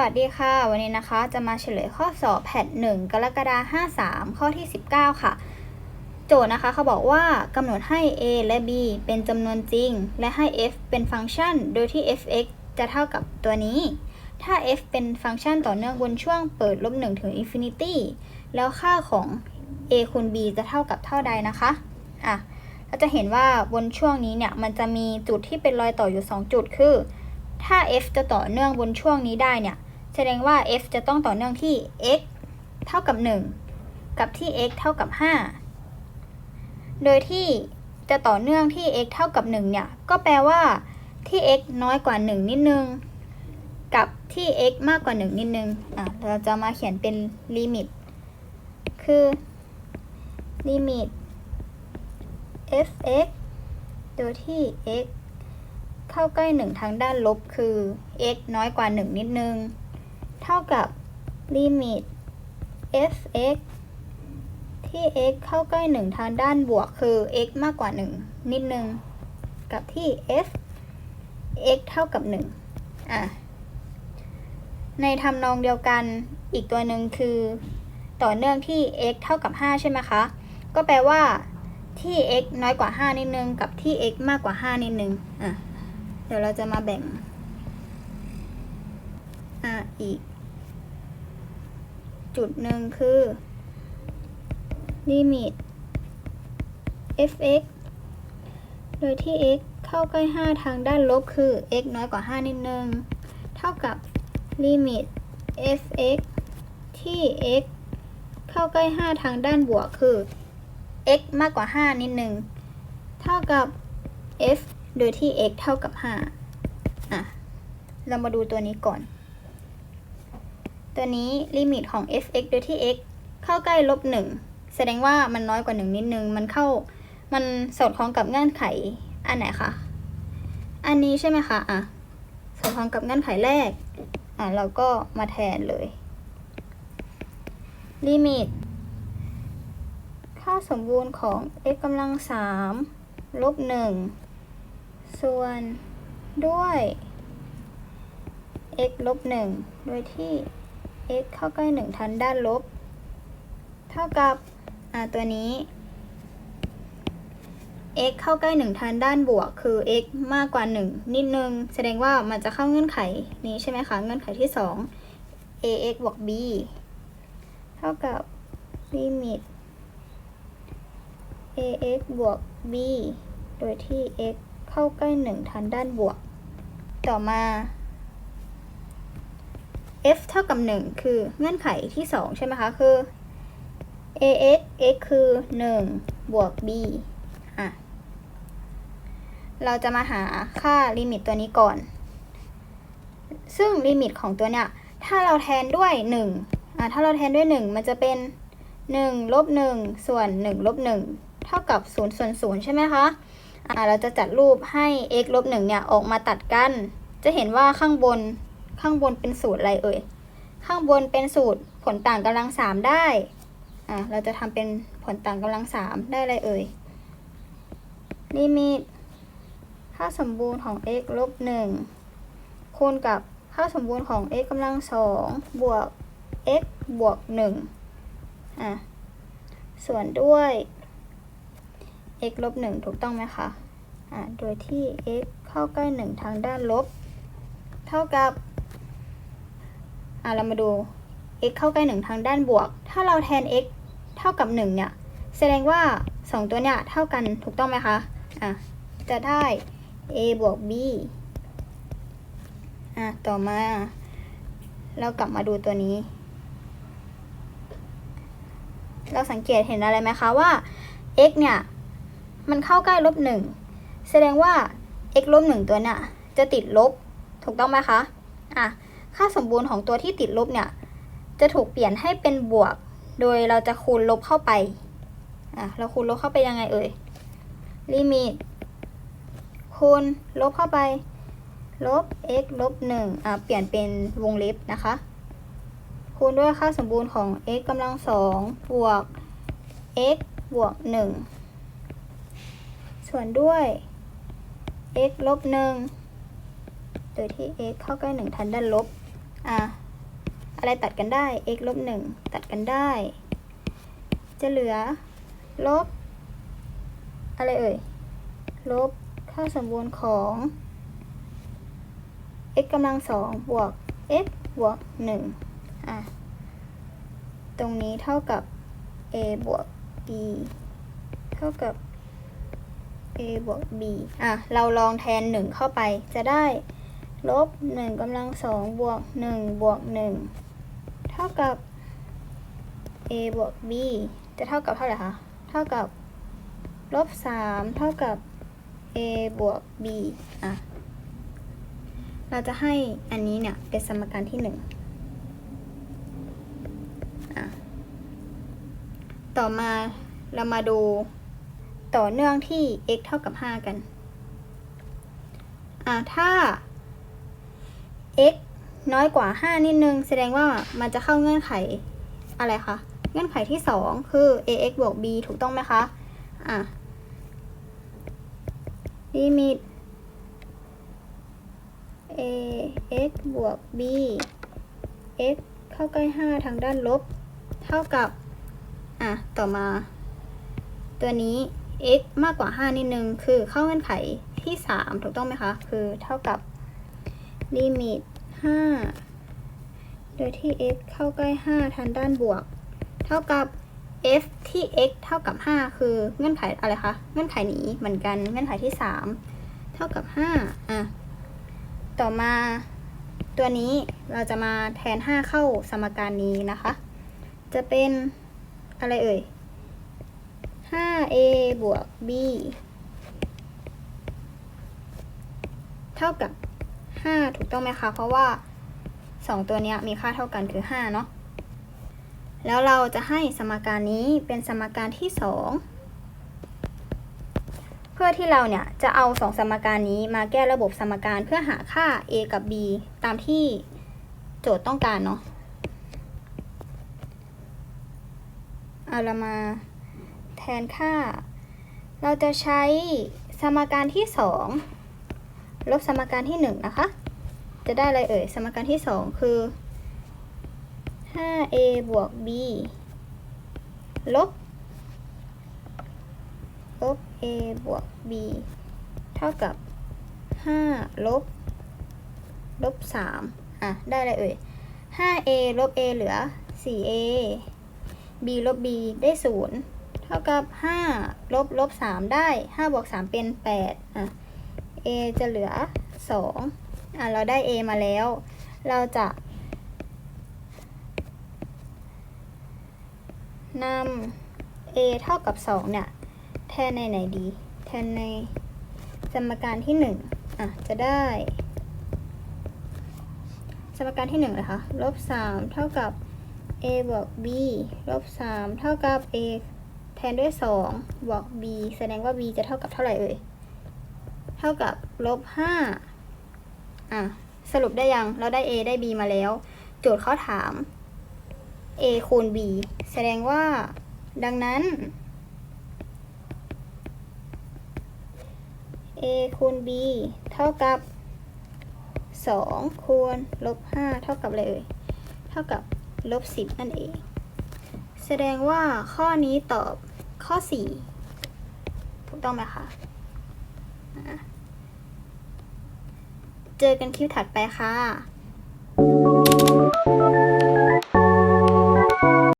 วัสดีค่ะ วันนี้นะคะจะมาเฉลยข้อสอบแพท1กรกฎาคม53 ข้อที่ 19 ค่ะ โจทย์นะคะเขาบอกว่ากำหนดให้ a และ b เป็นจำนวนจริง และให้ f เป็นฟังก์ชัน โดยที่ f(x) จะเท่ากับตัวนี้ ถ้า f เป็นฟังก์ชันต่อเนื่องบนช่วงเปิดลบ1ถึง infinity แล้วค่าของ a คูณ b จะเท่ากับเท่าใดนะคะอะเราจะเห็นว่าบนช่วงนี้เนี่ยมันจะมีจุดที่เป็นรอยต่ออยู่ 2 จุดคือถ้า f จะต่อเนื่องบนช่วงนี้ได้เนี่ย แสดงว่า f จะต้องต่อเนื่องที่ x เท่ากับ 1 กับที่ x เท่ากับ 5 โดยที่จะต่อเนื่องที่ x เท่ากับ 1 เนี่ย ก็แปลว่าที่ x น้อยกว่า 1 นิดนึง กับที่ x มากกว่า 1 นิดนึง อะ เราจะมาเขียนเป็นลิมิต คือลิมิต f(x) โดยที่ x เข้าใกล้ 1 ทางด้านลบคือ x น้อยกว่า 1 นิดนึง เท่ากับลิมิต f(x) ที่ x เข้าใกล้ 1 ทางด้านบวกคือ x มากกว่า 1 นิดนึง กับที่ f x เท่ากับ 1 อะ ในทำนองเดียวกันอีกตัวหนึ่งคือ ต่อเนื่องที่ x เท่ากับ 5 ใช่ไหมคะ ก็แปลว่าที่ x น้อยกว่า 5 นิดนึง กับที่ x มากกว่า 5 นิดนึง อะ เดี๋ยวเราจะมาแบ่ง อะอีก จุดหนึ่งคือลิมิต f(x) โดยที่ x เข้าใกล้ 5 ทางด้านลบคือ x น้อยกว่า 5 นิดนึง เท่ากับลิมิต f(x) ที่ x เข้าใกล้ 5 ทางด้านบวกคือ x มากกว่า 5 นิดนึง เท่ากับ f โดยที่ x เท่ากับ 5 อะ เรามาดูตัวนี้ก่อน ตัวนี้ลิมิตของ f(x) โดยที่ x เข้าใกล้ลบ1แสดงว่ามันน้อยกว่า 1 นิดนึง มันเข้า มันสอดคล้องกับเงื่อนไขอันไหนคะ อันนี้ใช่ไหมคะอะสอดคล้องกับเงื่อนไขแรก อะเราก็มาแทนเลย ลิมิต ค่าสมบูรณ์ของ x กำลัง3ลบ1ส่วนด้วย x ลบ1โดยที่ x เข้าใกล้1ทันด้านลบ เท่ากับตัวนี้ x เข้าใกล้1ทันด้านบวก คือ x มากกว่า 1 นิดนึง แสดงว่ามันจะเข้าเงื่อนไขนี้ใช่ไหมคะ เงื่อนไขที่ 2 ax บวก b เท่ากับลิมิต ax บวก b โดยที่ x เข้าใกล้ 1 ทันด้านบวก ต่อมา f เท่ากับ 1 คือเงื่อนไขที่ 2 ใช่ไหมคะ คือ ax x คือ 1 บวก b อะ เราจะมาหาค่าลิมิตตัวนี้ก่อน ซึ่งลิมิตของตัวเนี้ย ถ้าเราแทนด้วย 1 อะ ถ้าเราแทนด้วย 1 มันจะเป็น 1 ลบ 1 ส่วน 1 ลบ 1 เท่ากับ 0 ส่วน 0 ใช่ไหมคะ อ่าเราจะจัดรูปให้ x ลบ 1 เนี่ย ออกมาตัดกัน จะเห็นว่าข้างบน ข้างบนเป็นสูตรอะไรเอ่ย ข้างบนเป็นสูตรผลต่างกำลัง3ได้ อ่าเราจะทำเป็นผลต่างกำลัง3ได้อะไรเอ่ย ลิมิต ค่าสมบูรณ์ของ x ลบ1คูณกับค่าสมบูรณ์ของ x กำลัง2บวก x บวก1อะ ส่วนด้วย x ลบ1ถูกต้องไหมคะ อ่าโดยที่ x เข้าใกล้1ทางด้านลบ เท่ากับ อ่าเรามาดู x เข้าใกล้ 1 ทางด้านบวก ถ้าเราแทน x เท่ากับ 1 เนี่ย แสดงว่า 2 ตัวเนี่ยเท่ากันถูกต้องไหมคะ อะ จะได้ a บวก b อะ ต่อมา เรากลับมาดูตัวนี้ เราสังเกตเห็นอะไรไหมคะว่า x เนี่ย มันเข้าใกล้ลบหนึ่งแสดงว่า x ลบหนึ่งตัวเนี่ยจะติดลบ ถูกต้องไหมคะ อะ ค่าสมบูรณ์ของตัวที่ติดลบเนี่ย จะถูกเปลี่ยนให้เป็นบวก โดยเราจะคูณลบเข้าไป อะ เราคูณลบเข้าไปยังไงเอ่ย ลิมิต คูณลบเข้าไป ลบ x ลบหนึ่งอะ เปลี่ยนเป็นวงเล็บนะคะ คูณด้วยค่าสมบูรณ์ของ x กำลังสองบวก x บวกหนึ่ง ส่วนด้วย x ลบหนึ่งโดยที่ x เข้าใกล้หนึ่งทันด้านลบ อะอะไรตัดกันได้ x ลบหนึ่งตัดกันได้ จะเหลือ ลบ อะไรเอ่ย ลบค่าสมบูรณ์ของ x กำลังสองบวก x บวกหนึ่งอะ ตรงนี้เท่ากับ a บวก b เท่ากับ a บวก b อะ เราลองแทนหนึ่งเข้าไปจะได้ ลบหนึ่งกำลังสองบวกหนึ่งบวกหนึ่งเท่ากับ a บวก b จะเท่ากับเท่าไหร่คะ เท่ากับลบสามเท่ากับ a บวก b อะ เราจะให้อันนี้เนี่ย เป็นสมการที่หนึ่งอะ ต่อมาเรามาดูต่อเนื่องที่ x เท่ากับ 5 กัน อะ ถ้า x น้อยกว่า 5 นิดนึง แสดงว่ามันจะเข้าเงื่อนไขอะไรคะ เงื่อนไขที่ 2 คือ ax บวก b ถูกต้องไหมคะ อะ ลิมิต ax บวก b x เข้าใกล้ 5 ทางด้านลบ เท่ากับ อะ ต่อมา ตัวนี้ x มากกว่า 5 นิดนึง คือเข้าเงื่อนไขที่ 3 ถูกต้องไหมคะ คือเท่ากับ ลิมิต 5 โดยที่ x เข้าใกล้ 5 ทางด้านบวก เท่ากับ f ที่ x เท่ากับ 5 คือเงื่อนไขอะไรคะ เงื่อนไขนี้เหมือนกัน เงื่อนไขที่ 3 เท่ากับ 5 อะ ต่อมาตัวนี้เราจะมาแทน 5 เข้าสมการนี้นะคะ จะเป็นอะไรเอ่ย 5a บวก b เท่ากับ 5 ถูกต้องไหมคะ เพราะว่า 2 ตัวนี้มีค่าเท่ากันคือ 5 เนาะ แล้วเราจะให้สมการนี้เป็นสมการที่ 2 เพื่อที่เราเนี่ยจะเอาสองสมการนี้มาแก้ระบบสมการเพื่อหาค่า a กับ b ตามที่โจทย์ต้องการเนาะเอาเรามาแทนค่า เราจะใช้สมการที่ 2 ลบสมการที่1นะคะ จะได้อะไรเอ่ย สมการที่ 2 คือ 5a บวก b ลบ ลบ a บวก b เท่ากับ 5 ลบ ลบ 3 อะ ได้อะไรเอ่ย 5a ลบ a เหลือ 4a b ลบ b ได้ 0 เท่ากับ 5 ลบ ลบ 3 ได้ 5 บวก 3 เป็น 8 อะ a จะเหลือ 2 อะ เราได้ a มาแล้ว เราจะนำ a เท่ากับ 2 เนี่ย แทนในไหนดี แทนในสมการที่ 1 อะ จะได้ สมการที่1เลยคะลบ 3 เท่ากับ a บวก b ลบ 3 เท่ากับ a แทนด้วย 2 บวก b แสดงว่า b จะเท่ากับเท่าไหร่เอ่ย เท่ากับลบ5อะ สรุปได้ยัง เราได้ a ได้ b มาแล้ว โจทย์เขาถาม a คูณ b แสดงว่า ดังนั้น a คูณ b เท่ากับ 2 คูณลบ 5 เท่ากับอะไรเอ่ย เท่ากับลบ 10 นั่นเอง แสดงว่าข้อนี้ตอบข้อ 4 ถูกต้องไหมคะอะ เจอกันคลิปถัดไปค่ะ